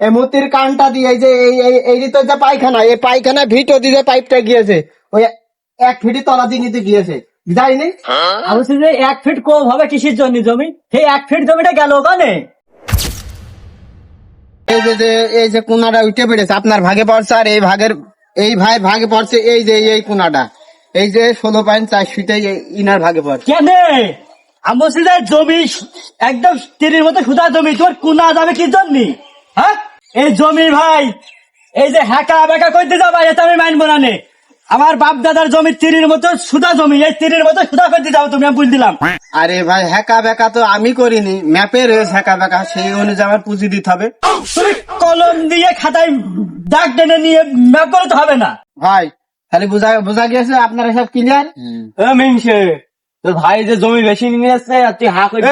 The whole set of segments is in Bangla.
এই মূর্তির কানটা দিয়ে এই যে এই এই তো যে পায়খানা এই পায়খানা ভিটো দিয়ে পাইপটা গিয়েছে। ওই এক ফিটি তলা দিয়ে নিতে গিয়েছে যায়নি আমি বলছি যে এক ফিট কম হবে কিসের জন্য জমি? সেই এক ফিট জমিটা গেল ওখানে। এই যে এই যে কোনাটা উঠে পড়েছে আপনার ভাগে পড়ছে আর এই ভাগের এই ভাই ভাগে পড়ছে এই যে এই কোনাটা। এই যে ষোলো পয়েন্ট চার ফিটে ইনার ভাগে পড়ছে। কেন? আমি বলছি যে জমি একদম তীরের মতো সুদা জমি তোর কুনা যাবে কি জন্য? হ্যাঁ? এই জমি ভাই এই যে হ্যাকা বেকা করতে যাবা এটা আমি মানবো না নে। আমার বাপ দাদার জমি তীরের মতো সুদা জমি এই তীরের মতো সুদা করতে যাব তুমি আমি বুঝ দিলাম। আরে ভাই হ্যাকা বেকা তো আমি করিনি ম্যাপে রয়েছে হ্যাকা বেকা সেই অনুযায়ী আমার পুঁজি দিতে হবে। তুমি কলম দিয়ে খাতায় দাগ টেনে নিয়ে ম্যাপ করে তো হবে না। ভাই তাহলে বোঝা বোঝা গিয়েছে আপনারা সব ক্লিয়ার মিনসে তোর ভাই যে জমি বেশি নিয়ে আসছে আর তুই হা করে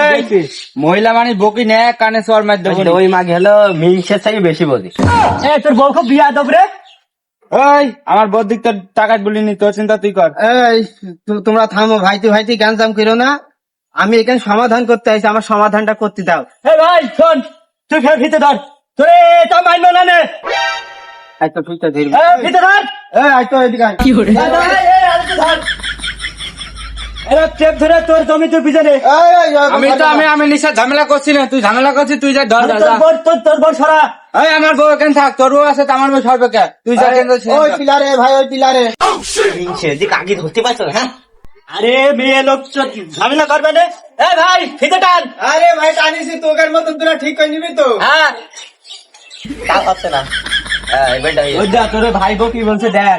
মহিলা মানে বকি নেয় কানে সোয়ার মাধ্যমে ওই মা গেল মিনসের থেকে বেশি বলি। এ তোর বউ খুব বিয়া দেব রে? ওই আমার দিক তোর টাকা বলিনি তোর চিন্তা তুই কর। এই তু- তোমরা থামো ভাইটি ভাইটি জ্ঞান জাম করো না। আমি এখানে সমাধান করতে আইছি আমার সমাধানটা করতে দাও। এ ভাই শোন তুই ফের ভিতরে ধর। তোরে এটা মানলো না নে। এই তো ঠিক আছে এ, ভিতরে ধর। এই আই তো এদিকে আয়। এ, ধর, এ, আরেকটু ধর। এরা টেপ ধরে তোর জমি তোর পিছনে আমি তো আমি আমি নিশা ঝামেলা করছি না। তুই ঝামেলা করছিস তুই যা ধর তোর তোর বর সরা। এই আমার বউ এখানে থাক তোর বউ আছে তো আমার বউ সরবে কে তুই যা কেন ওই পিলারে ভাই ওই পিলারে। আরে মেয়ে লোক চ- ঝামেলা করবে না? এ ভাই ফিতে টান। আরে ভাই টানিছি তোকের মতন তোরা ঠিক করে নিবি তো। হ্যাঁ। ওই দেখ তোর ভাই বউ কি বলছে দেখ।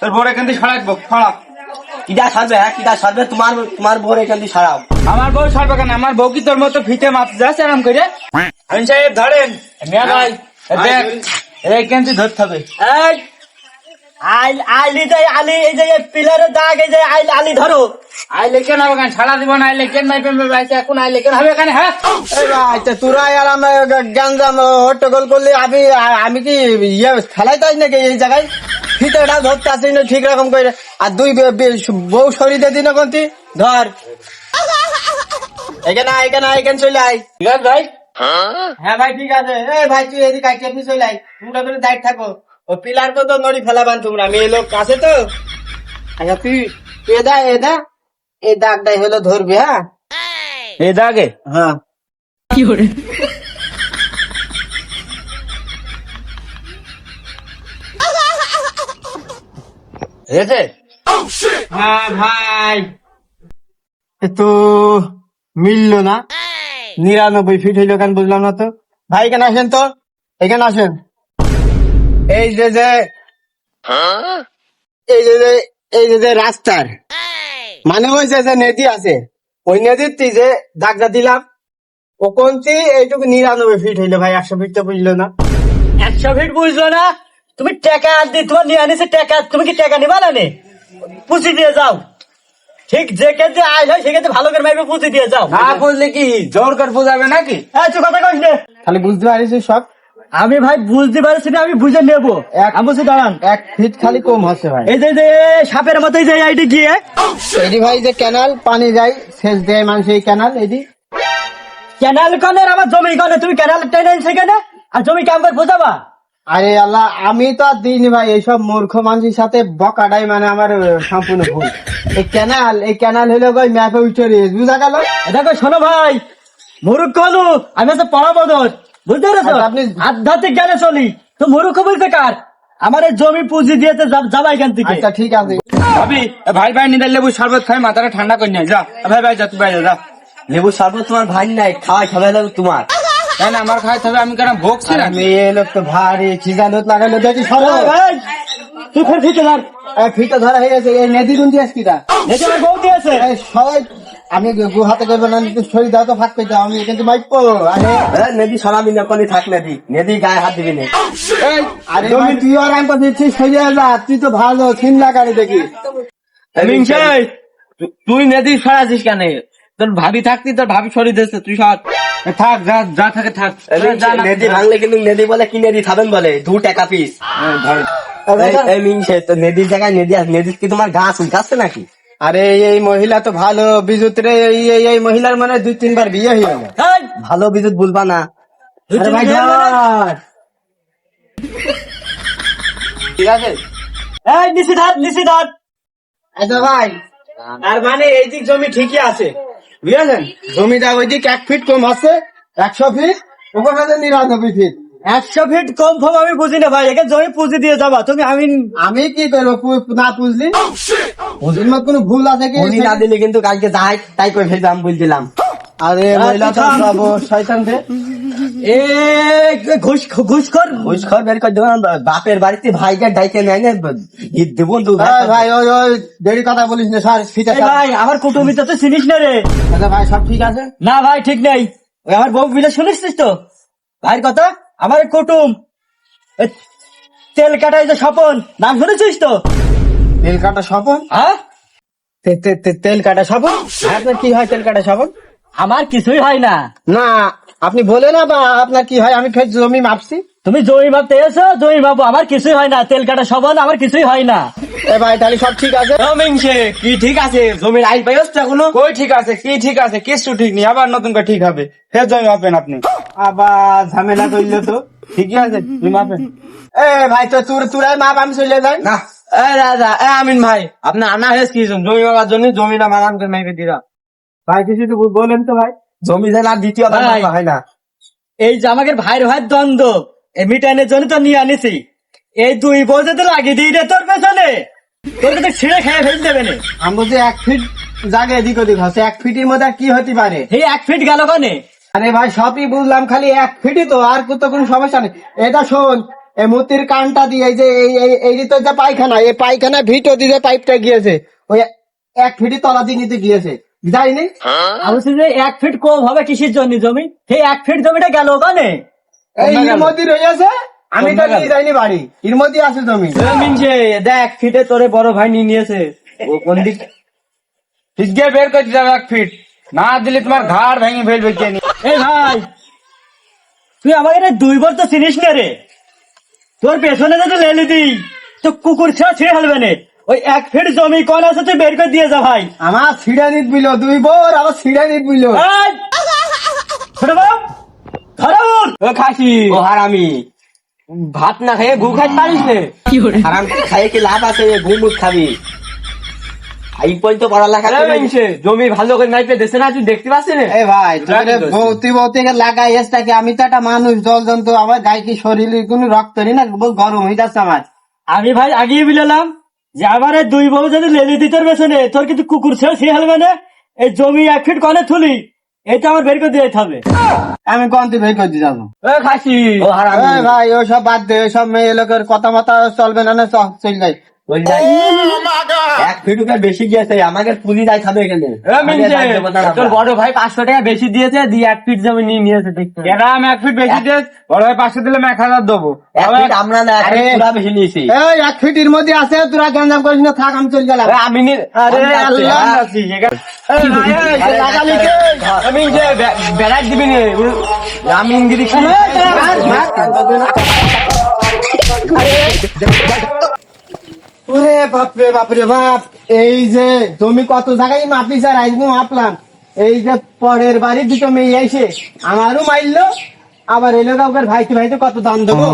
তোর বউ এখান থেকে সরাই বউ কিটা সারবে হ্যাঁ? কিটা সারবে তোমার তোমার বউ এখান দিয়ে সারাও। আমার বউ সরবে কেন? আমার বউ কি তোর মতো ফিতে মাপ যাচ্ছে আরাম করে? আমি সাহেব ধরেন। মিয়া ভাই দেখ ধরতে হবে। এই আইল আইলি যে আলি এই যে পিলারের দাগ এই যে আইল আলি ধরো। আইলে কেন হবে কেন? ছাড়া দিব না আইলে কেন এখন আইলে কেন হবে হ্যাঁ? তোরা আর আমার হট্টগোল করলে আমি আমি কি ইয়ে ফেলাই তাই নাকি এই জায়গায়? ফিতেটা ধরতে আসি না ঠিক রকম করে। আর দুই বউ শরীরে দিন কোনটি ধর। এখানে আয়, এখানে আয়, এখানে চলে আয়। ঠিক আছে ভাই? হ্যাঁ ভাই ঠিক আছে। এই ভাই তুই এদিকে আয় আপনি চলে আয়। তোমরা করে দায়িত্ব থাকো। ও পিলার কো তো নড়ি ফেলাবান তোমরা মেয়ে লোক আছে তো। আচ্ছা তুই এদা এদা এই দাগটাই হলো ধরবি হ্যাঁ? এই দাগে হ্যাঁ। হ্যাঁ ভাই। এ তো মিললো না। নিরানব্বই ফিট হইল কেন বুঝলাম না তো। ভাই এখানে আসেন তো। এখানে আসেন। এই যে যে এই যে যে এই যে যে রাস্তার। মানে ওই যে যে নদী আছে। ওই নদীর তি যে দাগটা দিলাম। ও কোনটি? এইটুকু নিরানব্বই ফিট হইল ভাই একশো ফিট তো বুঝলো না। একশো ফিট বুঝলো না? তুমি টাকা দি তোমার নিয়ে আনিছে টাকা তুমি কি টাকা নিবা না নে? পুষি দিয়ে যাও। ঠিক যে ক্ষেত্রে আইল হয় সেক্ষেত্রে ভালো করে মাইবে পুষি দিয়ে যাও। না বুঝলে কি জোর করে বোঝাবে নাকি? হ্যাঁ তুই কথা কইস। খালি বুঝতে পারিস সব? আমি ভাই বুঝতে পারছি না আমি বুঝে নেব। আমি বলছি দাঁড়ান। এক ফিট খালি কম হচ্ছে ভাই। এই যে যে সাপের মতো এই যে আইডি গিয়ে। এদি ভাই যে ক্যানাল পানি যায় সেচ দেয় মানুষ এই ক্যানাল এদি ক্যানাল কনের আমার জমি কনে তুমি ক্যানাল টেনে সেখানে আর জমি কেমন করে বোঝাবা? আরে আল্লাহ আমি তো আর দিইনি ভাই এইসব মূর্খ মানুষের সাথে বকাটাই মানে আমার সম্পূর্ণ ভুল। এই ক্যানাল এই ক্যানাল হলো ভাই ম্যাপে উঠে রয়েছে বুঝা গেল? দেখো শোনো ভাই মুরুখ কলু আমি তো পড়াবো বুঝতে পেরেছ? আচ্ছা, আপনি- আধ্যাত্মিক জ্ঞানে চলি তো মুরুখ বলতে কার? আমার জমি পুঁজি দিয়েতে যা- যাবা এখান থেকে। আচ্ছা ঠিক আছে। ভাবি ভাই ভাই নিদার লেবু শরবত খাই মাথাটা ঠান্ডা করে নিয়ে যা। ভাই ভাই যা তুই বাইরে যা। লেবু শরবত তোমার ভাই নাই খাওয়া খাবে তোমার। তাই না আমার খাইতে হবে আমি কেন ভোগছি না মেয়ে লোক তো ভারী খিজানত লাগাইলো দেখি সরো। তুই ফের ফিতে ধর। ফিটা ধরা হয়ে গেছে এই নদী দুন কিটা দেখে আমার বউ দিয়েছে। সবাই আমি গু হাতে করব না শরীর দাও তো ফাঁক পেতে আমি কিন্তু মাইপো আরে। নদী সরাবি না কোনি থাক নদী। নদী গায়ে হাত দিবি না। আরে ভাই, তুই আর আমি সরিয়ে যা তুই তো ভালো চিন লাগানি দেখি। তুই নদী সরাছিস কেন? তোর ভাবি থাকতি তোর ভাবি সরি দিয়েছে তুই সর। থাক যা যা থাকে থাক। নদী ভাঙলে কিন্তু নদী বলে কি নদী খাবেন বলে? দু টাকা পিস তো নদীর জায়গায় নদী আছে। কি তোমার গাছ উঠাচ্ছে নাকি? আরে এই মহিলা তো ভালো বিদ্যুৎ রে। এই এই মহিলার মানে দুই তিনবার বিয়ে হয়ে গেল। ভালো বিদ্যুৎ বলবা না। আরে ভাই। ঠিক আছে? এই নিচে ধার আচ্ছা ভাই। তার মানে এই দিক জমি ঠিকই আছে। বুঝেছেন? জমিটা ওই দিক এক ফিট কম আছে একশো ফিট ওখানে আছে নিরানব্বই ফিট একশো ফিট কম ফম আমি বুঝি না ভাই একে জমি পুঁজি দিয়ে যাবা তুমি আমি আমি কি করব না পুষলি পুষলির মত কোনো ভুল আছে কি? উনি না দিলে কিন্তু কালকে যাই তাই করে ফেলতাম বলছিলাম আরে মহিলা তো শয়তান রে। এ ঘুষ ঘুষ কর। ঘুষ বের করে দেবো বাপের বাড়িতে ভাইকে ডাইকে নেয় না ঈদ দেবো তো ভাই ওই ওই দেরি কথা বলিস না স্যার ভাই আমার কুটুমিতে তো চিনিস না রে। ভাই সব ঠিক আছে? না ভাই ঠিক নেই। ওই আমার বউ বিলে শুনিস তো? ভাইয়ের কথা? আমার কুটুম। তেল কাটাই যে স্বপন নাম শুনেছিস তো? তেল কাটা স্বপন? হ্যাঁ? তেল কাটা স্বপন? আপনার কি হয় তেল কাটা স্বপন? আমার কিছুই হয় না। না আপনি বলে না বা আপনার কি হয়? আমি ফের জমি মাপছি। তুমি জমি ভাবতে এসো জমি ভাবো আমার কিছুই হয় না। তেল কাটা স্বপন আমার কিছুই হয় না। এ ভাই তাহলে সব ঠিক আছে? কি ঠিক আছে? জমির পাইস তো এখনও? কই ঠিক আছে? কি ঠিক আছে? কিছু ঠিক নেই। আবার নতুন করে ঠিক হবে। ফের জমি মাপেন আপনি। আবার ঝামেলা করলে তো। ঠিকই আছে তুমি মাপেন এ ভাই তো তুর তুরাই মাপ আমি চলে যাই। না। এ রাজা এ আমিন ভাই আপনার আনা হয়েছে কি জমি? বাবার জন্য জমিটা মারান করে মেপে দিলাম। ভাই কিছু তো বলেন তো ভাই। জমি আর দ্বিতীয় ভাই। হয় না। এই যে আমাকে ভাইয়ের ভাইয়ের দ্বন্দ্ব এই মিটানের জন্য তো নিয়ে আনিছি। এই দুই বছর তো লাগিয়ে দিই রে তোর পেছনে তোর কিন্তু ছিঁড়ে খেয়ে দেবে না। এক ফিট জায়গা এদিক ওদিক হচ্ছে এক ফিটের মধ্যে কি হতে পারে? এই এক ফিট গেল কানে? আরে ভাই সবই বুঝলাম খালি এক ফিটই তো আর তো কোনো সমস্যা নেই। এটা শোন এই মূর্তির কানটা দিয়ে এই যে এই এই এই তো যে পায়খানা এই পায়খানা ভিটো দিয়ে পাইপটা গিয়েছে ওই এক ফিটই তলা দিয়ে নিতে গিয়েছে। যায়নি আমি বলছি যে এক ফিট কম হবে কিসের জন্য জমি। সেই এক ফিট জমিটা গেল কানে এই রয়েছে? আমি তো নিয়ে যাইনি বাড়ি। এর মধ্যে আছে জমি। মিনছে দেখ ফিটে তোরে বড় ভাই নিয়ে নিয়েছে। ও কোন দিক? ঠিক গিয়ে বের করে দিতে এক ফিট না দিলে তোমার ঘাড় ভেঙে ফেলবে এই ভাই তুই আমাকে রে দুই বার তো চিনিস না রে? তোর পেছনে যদি লেলি দিই তো কুকুর ছেড়ে ছেড়ে ফেলবে না। ওই এক ফিট জমি কোন আছে তুই বের করে দিয়ে যা ভাই। আমার ছিড়া নিত বুঝলো দুই বোর আবার ছিড়া নিত! ছোট ধরো ও খাসি ও হারামি। ভাত না খেয়ে গু খাইতে পারিস নে? হারাম খাইয়ে কি লাভ আছে গু মুখ খাবি? পর্যন্ত পড়ালেখা নিছে জমি ভালো করে নাইপে দেশে না তুই দেখতে পাচ্ছিস না? এই ভাই লাগাই এসটাকে আমি তো একটা মানুষ জল জন্তু আমার গায়ে কি শরীরে কোনো রক্ত নেই না গরম হয়ে যাচ্ছে আমার। আমি ভাই আগিয়ে বিলেলাম। যে আমার দুই বউ যদি লেলি দিই তোর পেছনে তোর কিন্তু কুকুর ছেড়ে সে হলবে না। এই জমি এক ফিট কনে থুলি এটা আমার বের করে দিয়ে হবে। আমি কন্তি করে দিয়ে যাব। খাসি। সব ভাই ওসব বাদ দে সব মেয়ে লোকের কথা মতা চলবে না চল যাই। এক ফিটুকে বেশি গিয়েছে আমাকে পুলি যাই খাবে এখানে। মিনছে, আমাদের রাজ্য কথা না। তোর বড় ভাই পাঁচশো টাকা বেশি দিয়েছে দিয়ে এক ফিট জমি নিয়ে নিয়েছে দেখতে। আমি এক ফিট বেশি দিয়ে বড় ভাই পাঁচশো দিলে আমি এক হাজার দেবো। এক ফিট আমরা না এক ফিট আরে- পুরা বেশি নিয়েছি। এক ফিটের মধ্যে আছে তোরা গঞ্জাম করিস না থাক আমি চল গেলাম। আমি আমি দিবি আমি ইংরেজি বাপরে বাপরে বাপ এই যে তুমি কত জায়গায় মাপি স্যার আজকে মাপলাম। এই যে পরের বাড়ি দুটো মেয়ে এসে আমারও মারলো আবার এলো কাউকে ভাইতে ভাইতে কত দাম দেবো?